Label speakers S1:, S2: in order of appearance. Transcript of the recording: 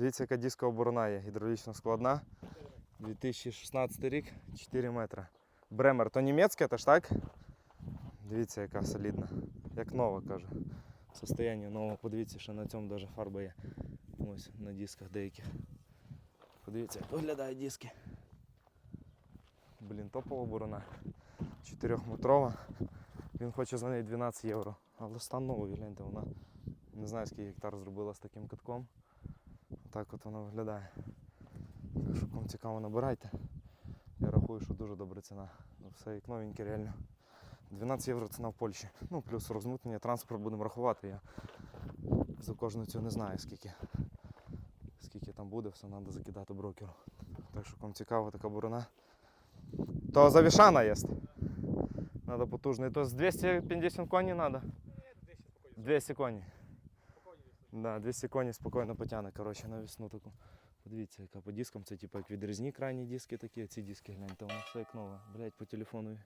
S1: Дивіться, яка дискова борона є, гідравлічно складна. 2016 рік, 4 метри. Бремер, то німецьке, теж так? Дивіться, яка солідна. Як нова, кажу. Состояння нового. Подивіться, що на цьому навіть фарба є. Ось на дисках деяких. Подивіться, як виглядають диски. Блін, топова борона. 4-метрова. Він хоче за неї 12 євро. Але стан новий, гляньте, вона не знаю скільки гектар зробила з таким катком. Так от вона виглядає. Так що кому цікаво набирайте. Я рахую, що дуже добра ціна. Ну, все як новеньке реально. 12 євро ціна в Польщі. Ну, плюс розмитнення, транспорт будемо рахувати. Я за кожну цю не знаю скільки. Скільки там буде, все треба закидати брокеру. Так що кому цікаво така борона. То завішана є. Надо потужний. То з 250 коней надо. 200 коней. Да, 200 коней спокійно потягне, коротше, на весну таку. Подивіться, яка по дискам, це типу як відрізні крайні диски такі, а ці диски гляньте, воно все як нове. Блять, по телефону